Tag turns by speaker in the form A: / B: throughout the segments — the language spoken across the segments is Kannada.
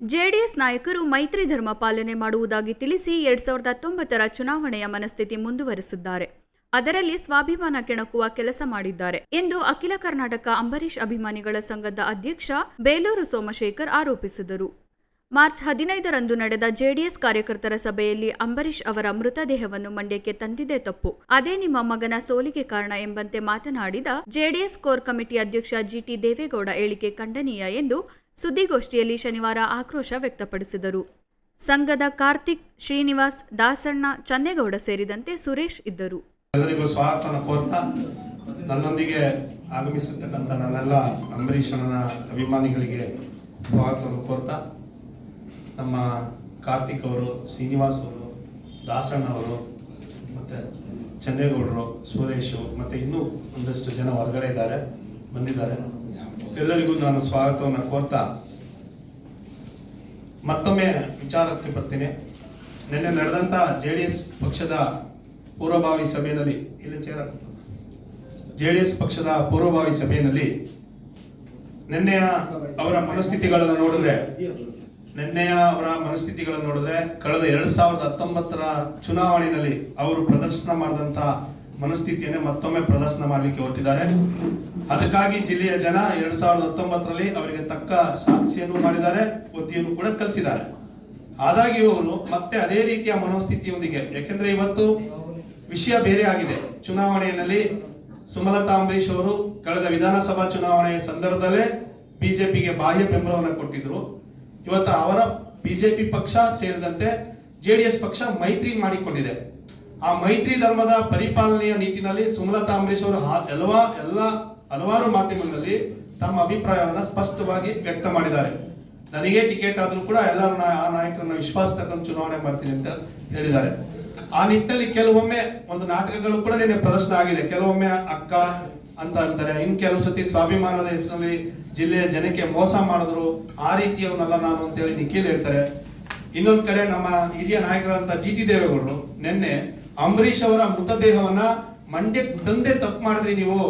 A: ಜೆಡಿಎಸ್ ನಾಯಕರು ಮೈತ್ರಿ ಧರ್ಮ ಪಾಲನೆ ಮಾಡುವುದಾಗಿ ತಿಳಿಸಿ ಎರಡ್ ಸಾವಿರದ ಹತ್ತೊಂಬತ್ತರ ಚುನಾವಣೆಯ ಮನಸ್ಥಿತಿ ಮುಂದುವರೆಸಿದ್ದಾರೆ. ಅದರಲ್ಲಿ ಸ್ವಾಭಿಮಾನ ಕೆಣಕುವ ಕೆಲಸ ಮಾಡಿದ್ದಾರೆ ಎಂದು ಅಖಿಲ ಕರ್ನಾಟಕ ಅಂಬರೀಷ್ ಅಭಿಮಾನಿಗಳ ಸಂಘದ ಅಧ್ಯಕ್ಷ ಬೇಲೂರು ಸೋಮಶೇಖರ್ ಆರೋಪಿಸಿದರು. ಮಾರ್ಚ್ ಹದಿನೈದರಂದು ನಡೆದ ಜೆಡಿಎಸ್ ಕಾರ್ಯಕರ್ತರ ಸಭೆಯಲ್ಲಿ ಅಂಬರೀಷ್ ಅವರ ಮೃತದೇಹವನ್ನು ಮಂಡ್ಯಕ್ಕೆ ತಂದಿದೆ ತಪ್ಪು. ಅದೇ ನಿಮ್ಮ ಮಗನ ಸೋಲಿಗೆ ಕಾರಣ ಎಂಬಂತೆ ಮಾತನಾಡಿದ ಜೆಡಿಎಸ್ ಕೋರ್ ಕಮಿಟಿ ಅಧ್ಯಕ್ಷ ಜಿಟಿ ದೇವೇಗೌಡ ಹೇಳಿಕೆ ಖಂಡನೀಯ ಎಂದು ಸುದ್ದಿಗೋಷ್ಠಿಯಲ್ಲಿ ಶನಿವಾರ ಆಕ್ರೋಶ ವ್ಯಕ್ತಪಡಿಸಿದರು. ಸಂಘದ ಕಾರ್ತಿಕ್ ಶ್ರೀನಿವಾಸ್, ದಾಸಣ್ಣ, ಚನ್ನೇಗೌಡ ಸೇರಿದಂತೆ ಸುರೇಶ್ ಇದ್ದರು.
B: ನನ್ನೊಂದಿಗೆ ಆಗಮಿಸಿರ್ತಕ್ಕಂಥ ನನ್ನೆಲ್ಲ ಅಂಬರೀಷನ ಅಭಿಮಾನಿಗಳಿಗೆ ಸ್ವಾಗತವನ್ನು ಕೋರ್ತಾ ನಮ್ಮ ಕಾರ್ತಿಕ್ ಅವರು, ಶ್ರೀನಿವಾಸ್ ಅವರು, ದಾಸಣ್ಣ ಅವರು, ಮತ್ತೆ ಚನ್ನೇಗೌಡರು ಸುರೇಶು ಮತ್ತೆ ಇನ್ನೂ ಒಂದಷ್ಟು ಜನ ಹೊರಗಡೆ ಇದ್ದಾರೆ, ಬಂದಿದ್ದಾರೆ. ಎಲ್ಲರಿಗೂ ನಾನು ಸ್ವಾಗತವನ್ನು ಕೋರ್ತಾ ಮತ್ತೊಮ್ಮೆ ವಿಚಾರಕ್ಕೆ ಬರ್ತೀನಿ. ನಿನ್ನೆ ನಡೆದಂತ ಜೆ ಪಕ್ಷದ ಪೂರ್ವಭಾವಿ ಸಭೆಯಲ್ಲಿ ಇಲ್ಲಿ ಚೇರ ಜೆ ಡಿ ಎಸ್ ಪಕ್ಷದ ಪೂರ್ವಭಾವಿ ಸಭೆಯಲ್ಲಿ ನಿನ್ನೆಯ ಅವರ ಮನಸ್ಥಿತಿಗಳನ್ನು ನೋಡಿದ್ರೆ ನಿನ್ನೆಯ ಅವರ ಮನಸ್ಥಿತಿಗಳನ್ನು ನೋಡಿದ್ರೆ ಕಳೆದ ಎರಡ್ ಸಾವಿರದ ಹತ್ತೊಂಬತ್ತರ ಚುನಾವಣೆಯಲ್ಲಿ ಅವರು ಪ್ರದರ್ಶನ ಮಾಡಿದಂತ ಮನಸ್ಥಿತಿಯನ್ನೇ ಮತ್ತೊಮ್ಮೆ ಪ್ರದರ್ಶನ ಮಾಡಲಿಕ್ಕೆ ಹೊರಟಿದ್ದಾರೆ. ಅದಕ್ಕಾಗಿ ಜಿಲ್ಲೆಯ ಜನ ಎರಡ್ ಸಾವಿರದ ಹತ್ತೊಂಬತ್ತರಲ್ಲಿ ಅವರಿಗೆ ತಕ್ಕ ಸಾಕ್ಷಿಯನ್ನು ಮಾಡಿದ್ದಾರೆ ಬುದ್ಧಿಯನ್ನು ಕೂಡ ಕಲಿಸಿದ್ದಾರೆ. ಆದಾಗ್ಯೂ ಅವರು ಮತ್ತೆ ಅದೇ ರೀತಿಯ ಮನೋಸ್ಥಿತಿಯೊಂದಿಗೆ, ಯಾಕೆಂದ್ರೆ ಇವತ್ತು ವಿಷಯ ಬೇರೆ ಆಗಿದೆ. ಚುನಾವಣೆಯಲ್ಲಿ ಸುಮಲತಾ ಅಂಬರೀಶ್ ಅವರು ಕಳೆದ ವಿಧಾನಸಭಾ ಚುನಾವಣೆಯ ಸಂದರ್ಭದಲ್ಲೇ ಬಿಜೆಪಿಗೆ ಬಾಹ್ಯ ಬೆಂಬಲವನ್ನು ಕೊಟ್ಟಿದ್ರು. ಇವತ್ತು ಅವರ ಬಿಜೆಪಿ ಪಕ್ಷ ಸೇರಿದಂತೆ ಜೆಡಿಎಸ್ ಪಕ್ಷ ಮೈತ್ರಿ ಮಾಡಿಕೊಂಡಿದೆ. ಆ ಮೈತ್ರಿ ಧರ್ಮದ ಪರಿಪಾಲನೆಯ ನಿಟ್ಟಿನಲ್ಲಿ ಸುಮಲತಾ ಅಂಬರೀಶ್ ಅವರು ಹಾ- ಎಲ್ಲವಾ ಎಲ್ಲ ಹಲವಾರು ಮಾಧ್ಯಮಗಳಲ್ಲಿ ತಮ್ಮ ಅಭಿಪ್ರಾಯವನ್ನು ಸ್ಪಷ್ಟವಾಗಿ ವ್ಯಕ್ತ ಮಾಡಿದ್ದಾರೆ. ನನಗೆ ಟಿಕೆಟ್ ಆದ್ರೂ ಕೂಡ ಎಲ್ಲರೂ ಆ ನಾಯಕರನ್ನ ವಿಶ್ವಾಸ ತಗೊಂಡು ಚುನಾವಣೆ ಮಾಡ್ತೀನಿ ಅಂತ ಹೇಳಿದ್ದಾರೆ. ಆ ನಿಟ್ಟಿನಲ್ಲಿ ಕೆಲವೊಮ್ಮೆ ಒಂದು ನಾಟಕಗಳು ಕೂಡ ನಿನ್ನೆ ಪ್ರದರ್ಶನ ಆಗಿದೆ. ಕೆಲವೊಮ್ಮೆ ಅಕ್ಕ ಅಂತ ಅಂತಾರೆ. ಇನ್ ಕೆಲವು ಸತಿ ಸ್ವಾಭಿಮಾನದ ಹೆಸರಲ್ಲಿ ಜಿಲ್ಲೆಯ ಜನಕ್ಕೆ ಮೋಸ ಮಾಡಿದ್ರು. ಆ ರೀತಿಯವನ್ನೆಲ್ಲ ನಾನು ಅಂತೇಳಿ ನಿಖಿಲ್ ಹೇಳ್ತಾರೆ. ಇನ್ನೊಂದ್ ಕಡೆ ನಮ್ಮ ಹಿರಿಯ ನಾಯಕರಾದಂತ ಜಿ ಟಿ ದೇವೇಗೌಡರು, ನಿನ್ನೆ ಅಂಬರೀಷ್ ಅವರ ಮೃತದೇಹವನ್ನ ಮಂಡ್ಯಕ್ಕೆ ತಂದೆ ತಪ್ಪು ಮಾಡಿದ್ರಿ ನೀವು.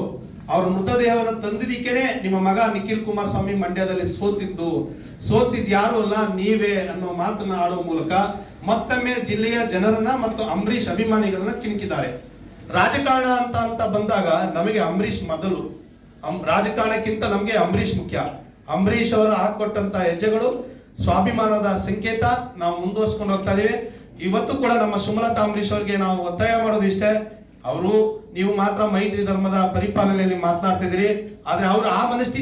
B: ಅವ್ರ ಮೃತದೇಹವನ್ನು ತಂದಿದ್ದಕ್ಕೇನೆ ನಿಮ್ಮ ಮಗ ನಿಖಿಲ್ ಕುಮಾರ್ ಸ್ವಾಮಿ ಮಂಡ್ಯದಲ್ಲಿ ಸೋತಿದ್ದು. ಸೋತಿದ್ ಯಾರು ಅಲ್ಲ, ನೀವೇ ಅನ್ನೋ ಮಾತನ್ನ ಆಡುವ ಮೂಲಕ ಮತ್ತೊಮ್ಮೆ ಜಿಲ್ಲೆಯ ಜನರನ್ನ ಮತ್ತು ಅಂಬರೀಷ್ ಅಭಿಮಾನಿಗಳನ್ನ ಕಿಣಕಿದ್ದಾರೆ. ರಾಜಕಾರಣ ಅಂತ ಅಂತ ಬಂದಾಗ ನಮಗೆ ಅಂಬರೀಷ್ ಮೊದಲು. ರಾಜಕಾರಣಕ್ಕಿಂತ ನಮಗೆ ಅಂಬರೀಷ್ ಮುಖ್ಯ. ಅಂಬರೀಷ್ ಅವರು ಹಾಕೊಟ್ಟಂತ ಹೆಜ್ಜೆಗಳು, ಸ್ವಾಭಿಮಾನದ ಸಂಕೇತ, ನಾವು ಮುಂದುವರ್ಸ್ಕೊಂಡು ಹೋಗ್ತಾ ಇದೀವಿ. ಇವತ್ತು ಕೂಡ ನಮ್ಮ ಸುಮಲತಾ ಅಂಬರೀಷ್ ಅವರಿಗೆ ನಾವು ಒತ್ತಾಯ ಮಾಡೋದು ಇಷ್ಟೇ. ಅವರು, ನೀವು ಮಾತ್ರ ಮೈತ್ರಿ ಧರ್ಮದ ಪರಿಪಾಲನೆಯಲ್ಲಿ ಮಾತನಾಡ್ತಿದ್ದೀರಿ. ಆದ್ರೆ ಅವರು ಆ ಮನಸ್ಥಿತಿ